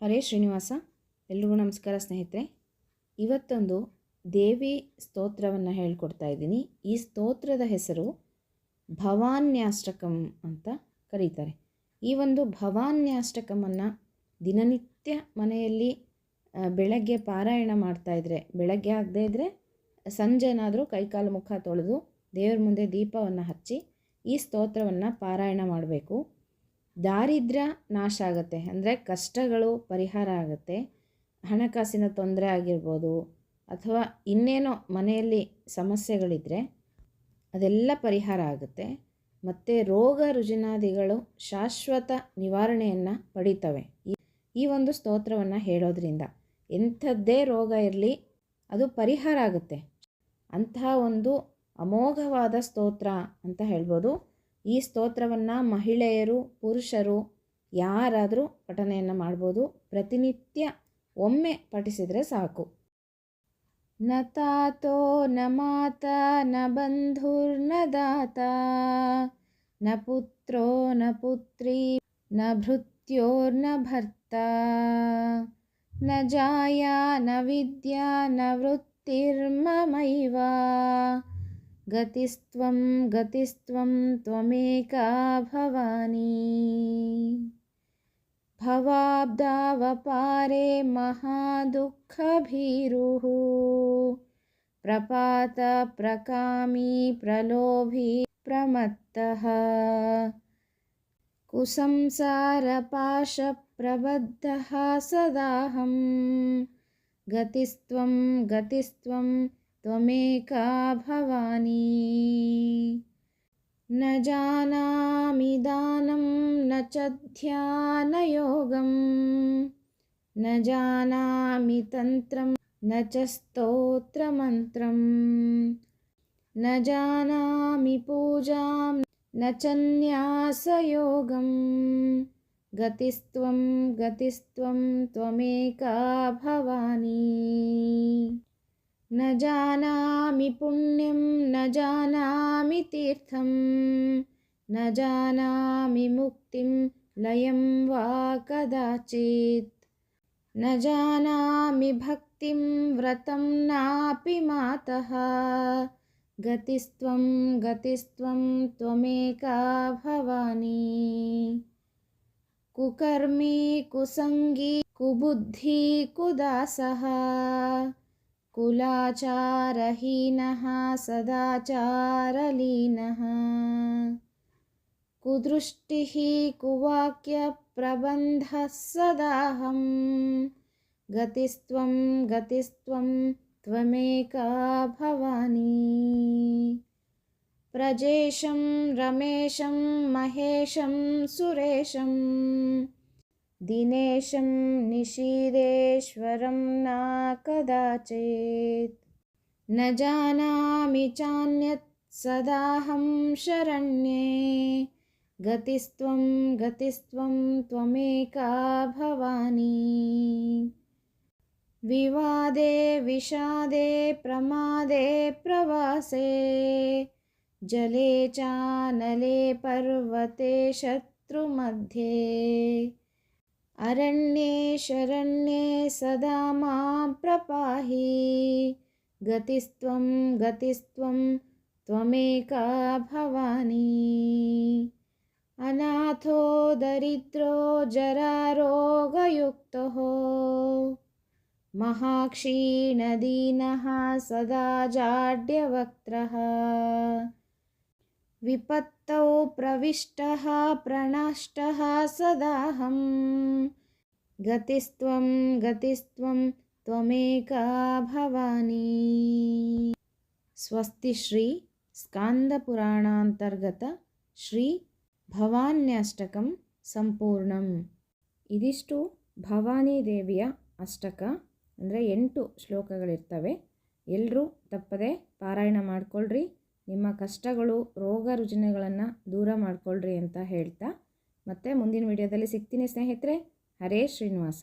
ಹರೇ ಶ್ರೀನಿವಾಸ, ಎಲ್ರಿಗೂ ನಮಸ್ಕಾರ ಸ್ನೇಹಿತರೆ. ಇವತ್ತೊಂದು ದೇವಿ ಸ್ತೋತ್ರವನ್ನು ಹೇಳ್ಕೊಡ್ತಾ ಇದ್ದೀನಿ. ಈ ಸ್ತೋತ್ರದ ಹೆಸರು ಭವಾನ್ಯಾಷ್ಟಕಂ ಅಂತ ಕರೀತಾರೆ. ಈ ಒಂದು ಭವಾನ್ಯಾಷ್ಟಕಮನ್ನು ದಿನನಿತ್ಯ ಮನೆಯಲ್ಲಿ ಬೆಳಗ್ಗೆ ಪಾರಾಯಣ ಮಾಡ್ತಾಯಿದ್ರೆ ಬೆಳಗ್ಗೆ ಆಗದೇ ಇದ್ದರೆ ಸಂಜೆನಾದರೂ ಕೈಕಾಲು ಮುಖ ತೊಳೆದು ದೇವರ ಮುಂದೆ ದೀಪವನ್ನು ಹಚ್ಚಿ ಈ ಸ್ತೋತ್ರವನ್ನು ಪಾರಾಯಣ ಮಾಡಬೇಕು. ದಾರಿದ್ರ್ಯ ನಾಶ ಆಗುತ್ತೆ. ಅಂದರೆ ಕಷ್ಟಗಳು ಪರಿಹಾರ ಆಗುತ್ತೆ. ಹಣಕಾಸಿನ ತೊಂದರೆ ಆಗಿರ್ಬೋದು ಅಥವಾ ಇನ್ನೇನೋ ಮನೆಯಲ್ಲಿ ಸಮಸ್ಯೆಗಳಿದ್ದರೆ ಅದೆಲ್ಲ ಪರಿಹಾರ ಆಗುತ್ತೆ. ಮತ್ತು ರೋಗ ರುಜಿನಾದಿಗಳು ಶಾಶ್ವತ ನಿವಾರಣೆಯನ್ನು ಪಡಿತವೆ. ಈ ಒಂದು ಸ್ತೋತ್ರವನ್ನು ಹೇಳೋದ್ರಿಂದ ಎಂಥದ್ದೇ ರೋಗ ಇರಲಿ ಅದು ಪರಿಹಾರ ಆಗುತ್ತೆ. ಅಂತಹ ಒಂದು ಅಮೋಘವಾದ ಸ್ತೋತ್ರ ಅಂತ ಹೇಳ್ಬೋದು. ಈ ಸ್ತೋತ್ರವನ್ನು ಮಹಿಳೆಯರು, ಪುರುಷರು ಯಾರಾದರೂ ಪಠನೆಯನ್ನು ಮಾಡ್ಬೋದು. ಪ್ರತಿನಿತ್ಯ ಒಮ್ಮೆ ಪಠಿಸಿದರೆ ಸಾಕು. ನ ತಾತೋ ನ ಮಾತ ನ ಬಂಧುರ್ನ ದಾತ, ನ ಪುತ್ರೋ ನ ಪುತ್ರಿ, ನ ಭೃತ್ಯೋರ್ನ ಭರ್ತ, ನ ಜಾಯ ನ ವಿದ್ಯಾ ನ ವೃತ್ತಿರ್ಮಮೈವ गतिस्त्वं गतिस्त्वं त्वमेका भवानी। भवाब्दावपारे महादुःखभीरुः। प्रपातप्रकामी प्रलोभी प्रमत्तः। कुसंसारपाशप्रबद्धः सदाहं गतिस्त्वं गतिस्त्वं त्वमेका भवानी। न जानामि दानं न च ध्यानयोगं न जानामि तन्त्रं न च स्तोत्रमन्त्रं न जानामि पूजां, न च न्यासयोगं गतिस्त्वं गतिस्त्वं त्वमेका भवानी। न जानामि पुण्यं न जानामि तीर्थं न जानामि मुक्तिं लयं वा कदाचित्। न जानामि भक्तिं व्रतं नापि मातः। गतिस्त्वं गतिस्त्वं त्वमेका भवानी। कुकर्मी कुसङ्गी कुबुद्धि कुदासः कुलाचारहीनः सदाचारलीनः। कुदृष्टिः कुवाक्यप्रबन्धः सदाहं गतिस्त्वं गतिस्त्वं त्वमेका भवानी। प्रजेशं रमेशं महेशं सुरेशं दिनेशं निशीदेश्वरं न कदाचित्। न जानामि चान्यत् सदाहं शरण्ये। गतिस्त्वं गतिस्त्वं त्वमेका भवानी। विवादे विषादे प्रमादे प्रवासे। जले चानले पर्वते शत्रुमध्ये अरण्ये शरण्ये सदा मां प्रपाहि। गतिस्त्वं गतिस्त्वं त्वमेका भवानी। अनाथो दरिद्रो जरारोगयुक्तः। महाक्षीणदीनः सदा जाड्यवक्त्रः विपत्तौ प्रविष्टः प्रनष्टः सदाहं गतिस्त्वं गतिस्त्वं त्वमेका भवानी ಸ್ವಸ್ತಿ ಶ್ರೀ ಸ್ಕಾಂದ ಪುರಾಣಾಂತರ್ಗತ ಶ್ರೀ ಭವಾನ್ಯಷ್ಟಕಂ ಸಂಪೂರ್ಣಂ ಇದಿಷ್ಟು ಭವಾನಿ ದೇವಿಯ ಅಷ್ಟಕ ಅಂದರೆ ಎಂಟು ಶ್ಲೋಕಗಳಿರ್ತವೆ ಎಲ್ಲರೂ ತಪ್ಪದೆ ಪಾರಾಯಣ ಮಾಡಿಕೊಳ್ಳ್ರಿ ನಿಮ್ಮ ಕಷ್ಟಗಳು, ರೋಗ ರುಜಿನಗಳನ್ನು ದೂರ ಮಾಡಿಕೊಳ್ಳ್ರಿ ಅಂತ ಹೇಳ್ತಾ ಮತ್ತೆ ಮುಂದಿನ ವಿಡಿಯೋದಲ್ಲಿ ಸಿಗ್ತೀನಿ ಸ್ನೇಹಿತರೆ. ಹರೇ ಶ್ರೀನಿವಾಸ.